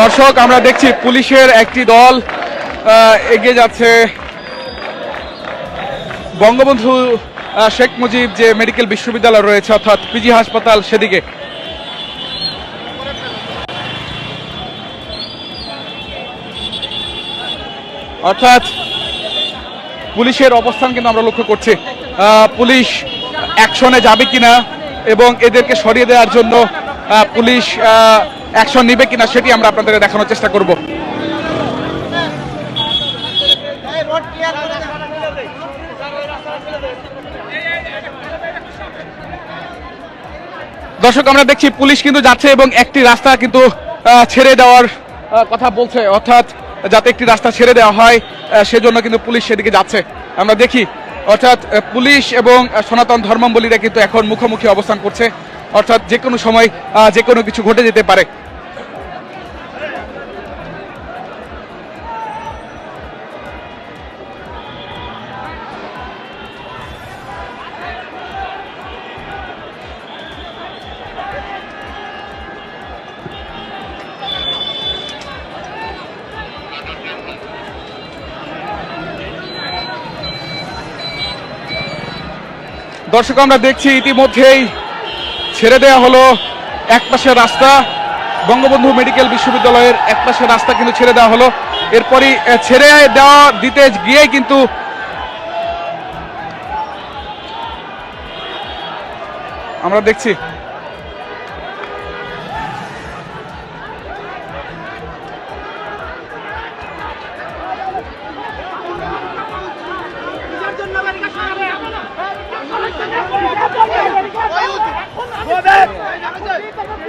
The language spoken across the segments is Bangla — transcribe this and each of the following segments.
দর্শক, আমরা দেখছি পুলিশের একটি দল এগিয়ে যাচ্ছে। বঙ্গবন্ধু শেখ মুজিব যে মেডিকেল বিশ্ববিদ্যালয় রয়েছে, অর্থাৎ পিজি হাসপাতাল সেদিকে। অর্থাৎ পুলিশের অবস্থান কিন্তু আমরা লক্ষ্য করছি। পুলিশ অ্যাকশনে যাবে কিনা এবং এদেরকে সরিয়ে দেওয়ার জন্য পুলিশ অ্যাকশন নিবে কিনা সেটি আমরা আপনাদের দেখানোর চেষ্টা করব। দর্শক, আমরা দেখছি পুলিশ কিন্তু যাচ্ছে এবং একটি রাস্তা কিন্তু ছেড়ে দেওয়ার কথা বলছে। অর্থাৎ যাতে একটি রাস্তা ছেড়ে দেওয়া হয় সেজন্য কিন্তু পুলিশ সেদিকে যাচ্ছে। আমরা দেখি, অর্থাৎ পুলিশ এবং সনাতন ধর্মাবলীরা কিন্তু এখন মুখোমুখি অবস্থান করছে। অর্থাৎ যে কোনো সময় যে কোনো কিছু ঘটে যেতে পারে। দর্শক, আমরা দেখছি ইতিমধ্যেই ছেড়ে দেয়া হলো একপাশের রাস্তা। বঙ্গবন্ধু মেডিকেল বিশ্ববিদ্যালয়ের একপাশের রাস্তা কিন্তু ছেড়ে দেওয়া হলো। এরপরই ছেড়ে দেওয়া দিতে গিয়ে কিন্তু আমরা দেখছি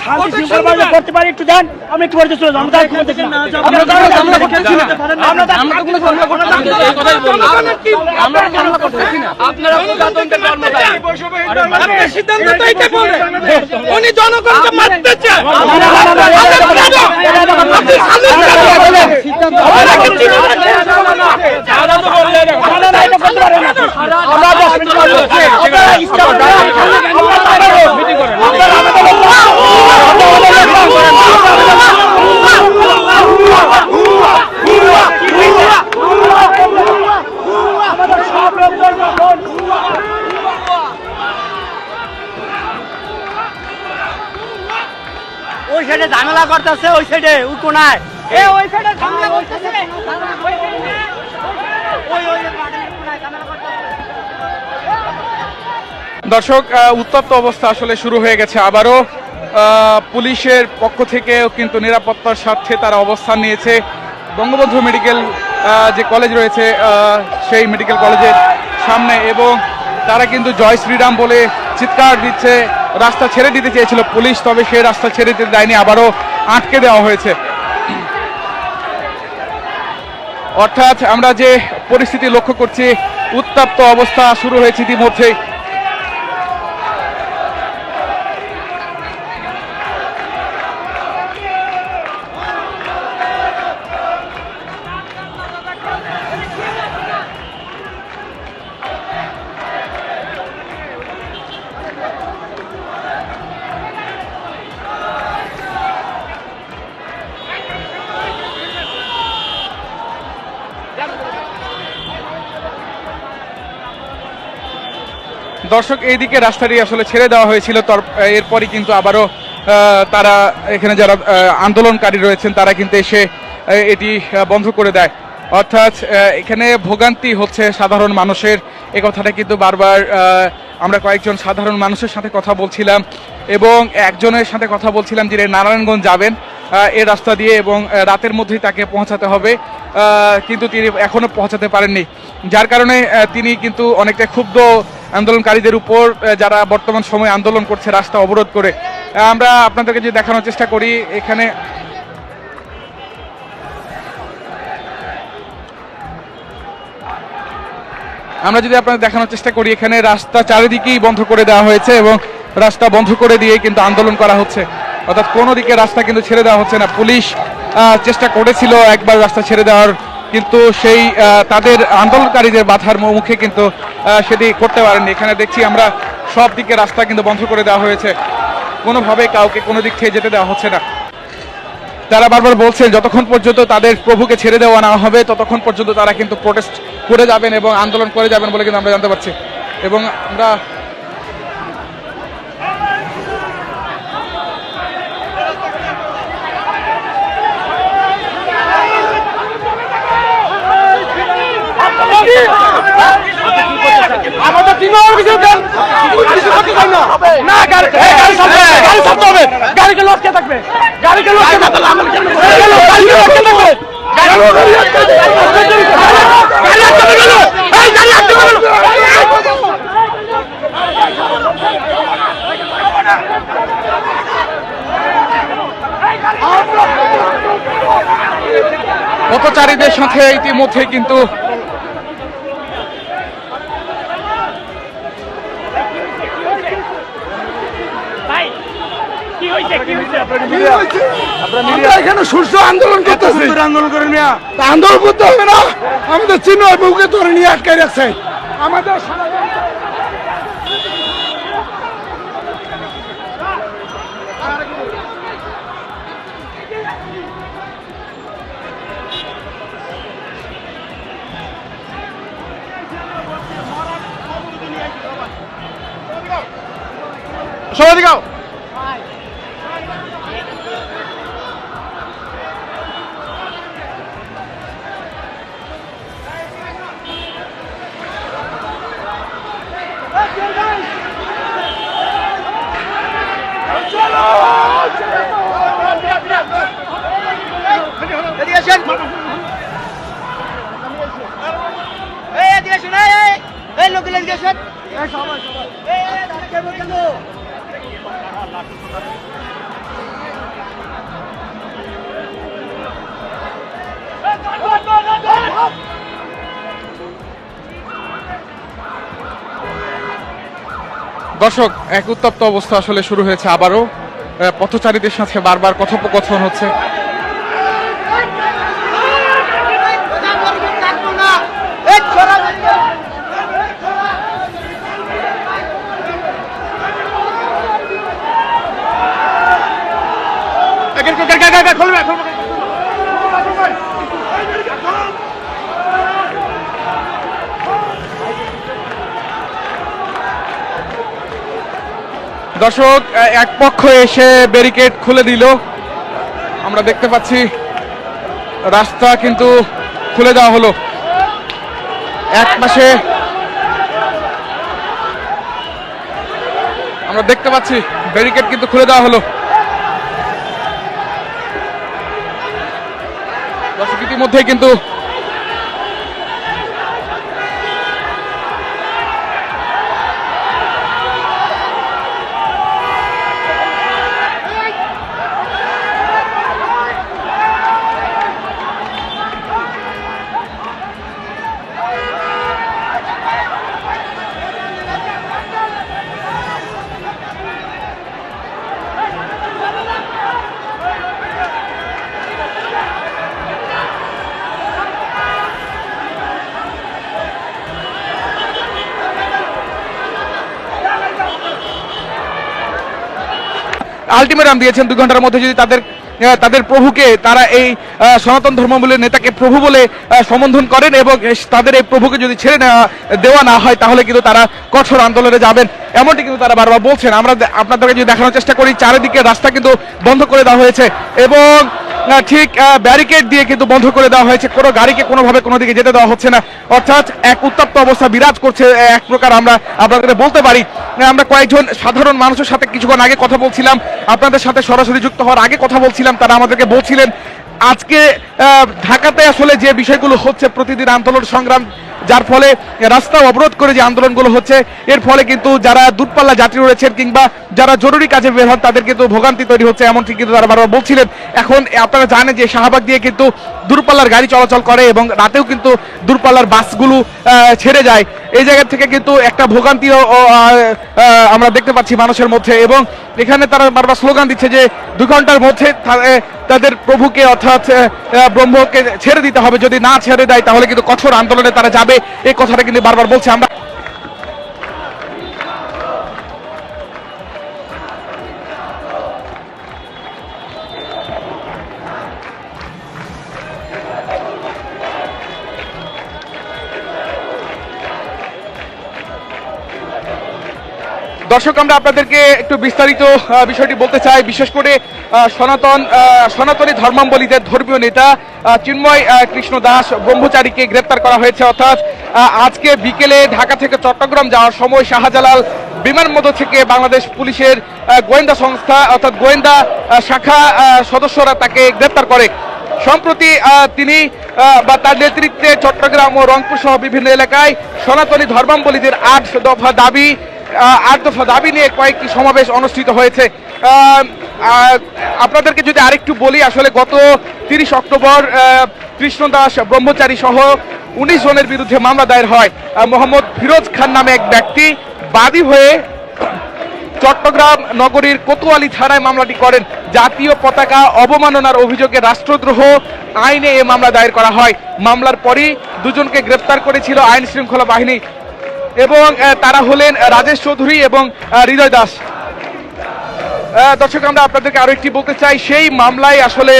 শান্তি শৃঙ্খলা করতে পারি একটু দেন আমি একটু বাড়িতে চলে আমরা তার দেখি না। আমরা তো কোনো ঝামেলা করতেছি না। আমরা তো- আমরা তো কোনো ঝামেলা করতেছি না। আপনারা প্রজাতন্ত্রের কর্মচারী আপনার সিদ্ধান্ত তো এইটা বলে উনি জনগণকে মারতে চায় না, না, না, না, না, এটা দেখো না। এটা দেখো না। আপনি সালিশ করেন। আপনারা কি চিনেন না? না, না, না, এটা করতে পারবেন না। আমরা দশ মিনিট পর বলছি। আপনারা ইচ্ছা করলে আমরা তাড়াতাড়ি করব। আপনারা আমাদের লোক না। আপনারা আমাদের লোক না। আমাদের সব লোকজন যখন ওই সাইডে ঝামেলা করতেছে ওই সাইডে ওই কোনায় এ ওই সাইডে ঝামেলা করতেছে ওই ওই কোনায় ঝামেলা করতেছে দর্শক উত্তপ্ত অবস্থা আসলে শুরু হয়ে গেছে আবারও পুলিশের পক্ষ থেকেও কিন্তু নিরাপত্তার স্বার্থে তারা অবস্থান নিয়েছে বঙ্গবন্ধু মেডিকেল যে কলেজ রয়েছে সেই মেডিকেল কলেজের সামনে এবং তারা কিন্তু জয় শ্রীরাম বলে চিৎকার দিচ্ছে রাস্তা ছেড়ে দিতে চেয়েছিল পুলিশ তবে সেই রাস্তা ছেড়ে দিতে দেয়নি আবারও আটকে দেওয়া হয়েছে। অর্থাৎ আমরা যে পরিস্থিতি লক্ষ্য করছি উত্তাপ্ত অবস্থা শুরু হয়েছে ইতিমধ্যেই। দর্শক, এইদিকে রাস্তাটি আসলে ছেড়ে দেওয়া হয়েছিল। এরপরই কিন্তু আবারও তারা এখানে যারা আন্দোলনকারী রয়েছেন, তারা কিন্তু এসে এটি বন্ধ করে দেয়। অর্থাৎ এখানে ভোগান্তি হচ্ছে সাধারণ মানুষের। এ কথাটা কিন্তু বারবার আমরা কয়েকজন সাধারণ মানুষের সাথে কথা বলছিলাম এবং একজনের সাথে কথা বলছিলাম যিনি নারায়ণগঞ্জ যাবেন? এই রাস্তা দিয়ে এবং রাতের মধ্যেই তাকে পৌঁছাতে হবে। কিন্তু তিনি এখনও পৌঁছাতে পারেননি। যার কারণে তিনি কিন্তু অনেকটা ক্ষুব্ধ আন্দোলনকারীদের উপর যারা বর্তমান সময়ে আন্দোলন করছে, রাস্তা অবরোধ করে। আমরা আপনাদেরকে যে দেখানোর চেষ্টা করি, এখানে আমরা যদি আপনাদের দেখানোর চেষ্টা করি, এখানে রাস্তা চারিদিকেই বন্ধ করে দেওয়া হয়েছে এবং রাস্তা বন্ধ করে দিয়ে কিন্তু আন্দোলন করা হচ্ছে। অর্থাৎ কোনো দিকে রাস্তা কিন্তু ছেড়ে দেওয়া হচ্ছে না। পুলিশ চেষ্টা করেছিল একবার রাস্তা ছেড়ে দেওয়ার, কিন্তু সেই তাদের আন্দোলনকারীদের বাধার মুখে কিন্তু সেটি করতে পারেননি। এখানে দেখছি আমরা সব দিকে রাস্তা কিন্তু বন্ধ করে দেওয়া হয়েছে। কোনোভাবে কাউকে কোনো দিক থেকে যেতে দেওয়া হচ্ছে না। তারা বারবার বলছেন, যতক্ষণ পর্যন্ত তাদের প্রভুকে ছেড়ে দেওয়া না হবে, ততক্ষণ পর্যন্ত তারা কিন্তু প্রোটেস্ট করে যাবেন এবং আন্দোলন করে যাবেন বলে কিন্তু আমরা জানতে পারছি। এবং আমরা আমাদের তিন অফিসে দেন। কিছু করতে চাই না। না গাড়ি গাড়ি সামনে গাড়ি সামনে হবে গাড়িকে লটকে থাকবে। গাড়িকে লটকে থাকবে। গাড়িকে লটকে থাকবে। পথচারীদের সাথে ইতিমধ্যে কিন্তু কি হইছে কি হইছে আমরা এখানে সূর্য আন্দোলন করতেছি। আন্দোলন করে নিয়া। আন্দোলন করতে হবে না। আমাদের চিহ্ন বুকে ধরে নিয়ে আটকে রাখছে। আমাদের সবাই দিকে দর্শক এক উত্তপ্ত অবস্থা আসলে শুরু হয়েছে আবারও। পথচারীদের সাথে বারবার কথোপকথন হচ্ছে। দর্শক এক পক্ষ এসে ব্যারিকেড খুলে দিল। আমরা দেখতে পাচ্ছি, রাস্তা কিন্তু খুলে দেওয়া হলো। এক পাশে আমরা দেখতে পাচ্ছি ব্যারিকেড কিন্তু খুলে দেওয়া হলো। দর্শক, ইতিমধ্যেই কিন্তু আলটিমেটাম দিয়েছেন, দুই ঘণ্টার মধ্যে যদি তাদের তাদের প্রভুকে তারা এই সনাতন বলে নেতাকে প্রভু বলে সম্বোধন করেন এবং তাদের এই প্রভুকে যদি ছেড়ে দেওয়া না হয়, তাহলে কিন্তু তারা কঠোর আন্দোলনে যাবেন। এমনটি কিন্তু তারা বারবার বলছেন। আমরা আপনাদেরকে যদি দেখানোর চেষ্টা করি, চারিদিকে রাস্তা কিন্তু বন্ধ করে দেওয়া হয়েছে এবং ঠিক ব্যারিকেড দিয়ে কিন্তু বন্ধ করে দেওয়া হয়েছে। কোনো গাড়িকে কোনোভাবে কোনো দিকে যেতে দেওয়া হচ্ছে না। অর্থাৎ এক উত্তপ্ত অবস্থা বিরাজ করছে এক প্রকার আমরা আপনাদের বলতে পারি। আমরা কয়েকজন সাধারণ মানুষের সাথে কিছুক্ষণ আগে কথা বলছিলাম। আপনাদের সাথে সরাসরি যুক্ত হওয়ার আগে কথা বলছিলাম। তারা আমাদেরকে বলছিলেন, আজকে ঢাকাতে আসলে যে বিষয়গুলো হচ্ছে প্রতিদিন আন্দোলন সংগ্রাম যার ফলে রাস্তা অবরোধ করে যে আন্দোলনগুলো হচ্ছে, এর ফলে কিন্তু যারা দূরপাল্লা যাত্রী রয়েছেন কিংবা যারা জরুরি কাজে বের হন, তাদের কিন্তু ভোগান্তি তৈরি হচ্ছে, এমনটি কিন্তু তারা বারবার বলছিলেন। এখন আপনারা জানেন যে শাহবাগ দিয়ে কিন্তু দূরপাল্লার গাড়ি চলাচল করে এবং রাতেও কিন্তু দূরপাল্লার বাসগুলো ছেড়ে যায়। এই জায়গা থেকে কিন্তু একটা আহ, আমরা দেখতে পাচ্ছি মানুষের মধ্যে এবং এখানে তারা বারবার স্লোগান দিচ্ছে যে দু ঘণ্টার মধ্যে তাদের প্রভুকে অর্থাৎ ব্রহ্মকে ছেড়ে দিতে হবে। যদি না ছেড়ে দেয় তাহলে কিন্তু কঠোর আন্দোলনে তারা যাবে। এই কথাটা কিন্তু বারবার বলছে। আমরা দর্শক, আমরা আপনাদেরকে একটু বিস্তারিত বিষয়টি বলতে চাই। বিশেষ করে সনাতন সনাতনী ধর্মাবলীদের ধর্মীয় নেতা চিন্ময় কৃষ্ণ দাস, ব্রহ্মচারীকে গ্রেপ্তার করা হয়েছে। অর্থাৎ আজকে বিকেলে ঢাকা থেকে চট্টগ্রাম যাওয়ার সময় শাহজালাল বিমানবন্দর থেকে বাংলাদেশ পুলিশের গোয়েন্দা সংস্থা, অর্থাৎ গোয়েন্দা শাখা সদস্যরা তাকে গ্রেপ্তার করে। সম্প্রতি তিনি বা তার নেতৃত্বে চট্টগ্রাম ও রংপুর সহ বিভিন্ন এলাকায় সনাতনী ধর্মাবলীদের আট দফা দাবি আট দফা দাবি নিয়ে কয়েকটি সমাবেশ অনুষ্ঠিত হয়েছে। আপনাদেরকে যদি আরেকটু বলি আসলে গত তিরিশ অক্টোবর আহ, কৃষ্ণ দাস ব্রহ্মচারী সহ উনিশ জনের বিরুদ্ধে মামলা দায়ের হয়। মোহাম্মদ ফিরোজ খান নামে এক ব্যক্তি বাদী হয়ে চট্টগ্রাম নগরীর কোতোয়ালি থানায় মামলাটি করেন। জাতীয় পতাকা অবমাননার অভিযোগে রাষ্ট্রদ্রোহ আইনে এ মামলা দায়ের করা হয়। মামলার পরই দুজনকে গ্রেপ্তার করেছিল আইন শৃঙ্খলা বাহিনী। এবং তারা হলেন রাজেশ চৌধুরী এবং হৃদয় দাস। দর্শক, আমরা আপনাদেরকে আরও একটি বলতে চাই, সেই মামলায় আসলে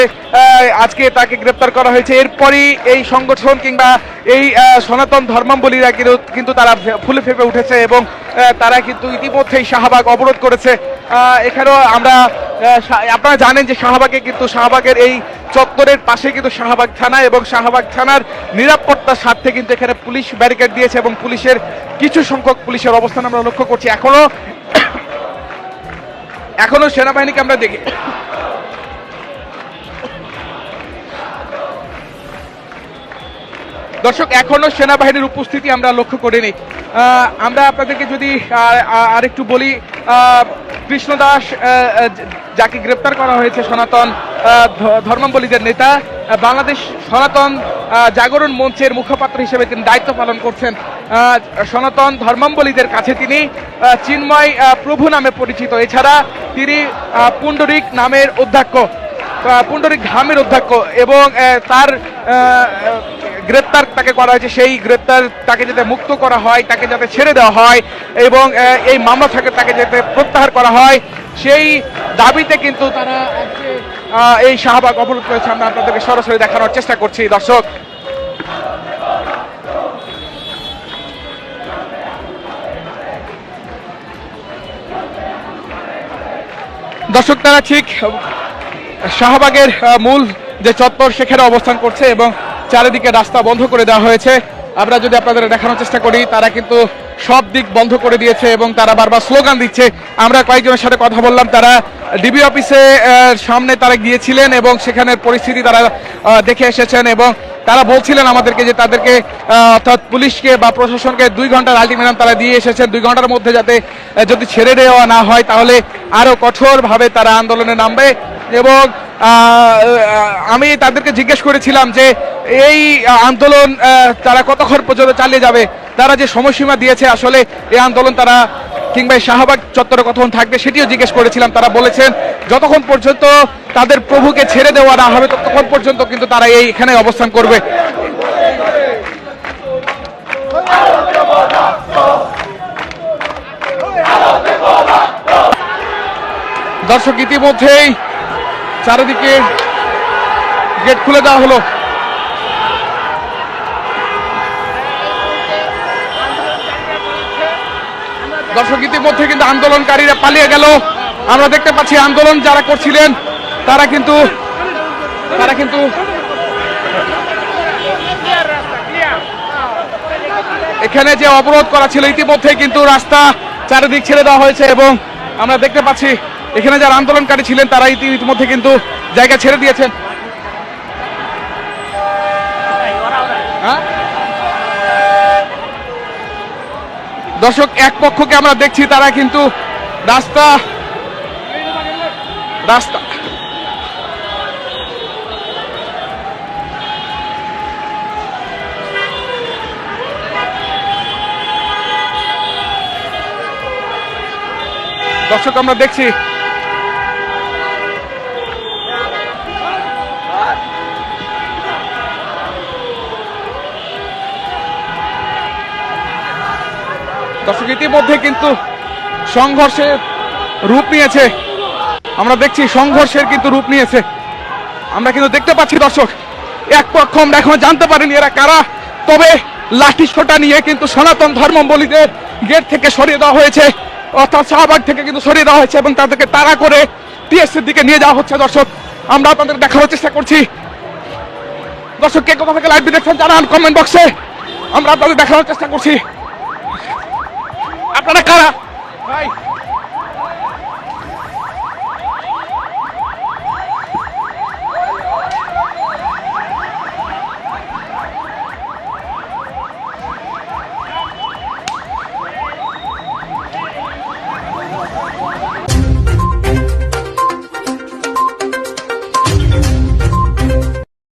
আজকে তাকে গ্রেপ্তার করা হয়েছে। এরপরই এই সংগঠন কিংবা এই সনাতন ধর্মাবলীরা কিন্তু কিন্তু তারা ফুলে ফেপে উঠেছে এবং তারা কিন্তু ইতিমধ্যেই শাহবাগ অবরোধ করেছে। এখানেও আমরা আপনারা জানেন যে শাহবাগে কিন্তু, শাহবাগের এই চত্বরের পাশে কিন্তু শাহবাগ থানা এবং শাহবাগ থানার নিরাপত্তার স্বার্থে কিন্তু এখানে পুলিশ ব্যারিকেড দিয়েছে এবং পুলিশের কিছু সংখ্যক পুলিশের অবস্থান আমরা লক্ষ্য করছি। এখনও এখনও সেনাবাহিনীকে আমরা দেখি। দর্শক এখনও সেনাবাহিনীর উপস্থিতি আমরা লক্ষ্য করিনি। আমরা আপনাদেরকে যদি আহ, আরেকটু বলি আহ, কৃষ্ণ দাস আহ, আহ, যাকে গ্রেপ্তার করা হয়েছে সনাতন ধর্মাবলীদের নেতা বাংলাদেশ সনাতন জাগরণ মঞ্চের মুখপাত্র হিসেবে তিনি দায়িত্ব পালন করছেন। সনাতন ধর্মাবলীদের কাছে তিনি চিন্ময় প্রভু নামে পরিচিত। এছাড়া তিনি পুণ্ডরিক নামের অধ্যক্ষ পুণ্ডরিক ধামের অধ্যক্ষ এবং তার গ্রেপ্তার তাকে করা হয়েছে। সেই গ্রেপ্তার তাকে যাতে মুক্ত করা হয়, তাকে যাতে ছেড়ে দেওয়া হয় এবং এই মামলা থেকে তাকে যাতে প্রত্যাহার করা হয়, সেই দাবিতে কিন্তু তারা এই শাহবাগ অবরোধ করেছে। আমরা আপনাদেরকে সরাসরি দেখানোর চেষ্টা করছি। দর্শক দর্শক তারা ঠিক শাহবাগের মূল যে চত্বর সেখানে অবস্থান করছে এবং চারিদিকে রাস্তা বন্ধ করে দেওয়া হয়েছে। আমরা যদি আপনাদের দেখানোর চেষ্টা করি, তারা কিন্তু সব দিক বন্ধ করে দিয়েছে এবং তারা বারবার স্লোগান দিচ্ছে। আমরা কয়েকজনের সাথে কথা বললাম, তারা ডিবি অফিসে সামনে তারা গিয়েছিলেন এবং সেখানের পরিস্থিতি তারা দেখে এসেছেন এবং তারা বলছিলেন আমাদেরকে যে তাদেরকে অর্থাৎ পুলিশকে বা প্রশাসনকে দুই ঘণ্টার আলটিমেটাম তারা দিয়ে এসেছেন। দুই ঘণ্টার মধ্যে যাতে যদি ছেড়ে দেওয়া না হয় তাহলে আরও কঠোরভাবে তারা আন্দোলনে নামবে। এবং আমি তাদেরকে জিজ্ঞেস করেছিলাম যে এই আন্দোলন তারা কতক্ষণ পর্যন্ত চালিয়ে যাবে? তারা যে সময়সীমা দিয়েছে, আসলে এই আন্দোলন তারা কিংবা শাহবাগ চত্বরে কতক্ষণ থাকবে সেটিও জিজ্ঞেস করেছিলাম। তারা বলেছেন, যতক্ষণ পর্যন্ত তাদের প্রভুকে ছেড়ে দেওয়া না হবে, ততক্ষণ পর্যন্ত কিন্তু তারা এই এখানে অবস্থান করবে। দর্শক, ইতিমধ্যেই চারিদিকে গেট খুলে দেওয়া হলো। দর্শক, ইতিমধ্যে কিন্তু আন্দোলনকারীরা পালিয়ে গেল আমরা দেখতে পাচ্ছি আন্দোলন যারা করছিলেন, তারা কিন্তু তারা কিন্তু এখানে যে অবরোধ করা ছিল ইতিমধ্যে কিন্তু রাস্তা চারিদিক ছেড়ে দেওয়া হয়েছে এবং আমরা দেখতে পাচ্ছি এখানে যারা আন্দোলনকারী ছিলেন, তারা ইতি- ইতিমধ্যে কিন্তু জায়গা ছেড়ে দিয়েছেন হ্যাঁ? দর্শক এক পক্ষকে আমরা দেখছি তারা কিন্তু রাস্তা রাস্তা। দর্শক আমরা দেখছি দর্শক, ইতিমধ্যে কিন্তু সংঘর্ষের রূপ নিয়েছে। আমরা দেখছি সংঘর্ষের কিন্তু রূপ নিয়েছে। আমরা কিন্তু দেখতে পাচ্ছি দর্শক, এক পক্ষ আমরা এখনও জানতে পারিনি এরা কারা। তবে লাঠি সোটা নিয়ে কিন্তু সনাতন ধর্মাবলীদের গেট থেকে সরিয়ে দেওয়া হয়েছে। অর্থাৎ শাহবাগ থেকে কিন্তু সরিয়ে দেওয়া হয়েছে এবং তাদেরকে তাড়া করে টিএসসির দিকে নিয়ে যাওয়া হচ্ছে দর্শক। আমরা আপনাদের দেখানোর চেষ্টা করছি। দর্শক, কে কোথা থেকে লাইভ দেখছেন জানান কমেন্ট বক্সে। আমরা আপনাদের দেখানোর চেষ্টা করছি। আপনারা কারা? ভাই।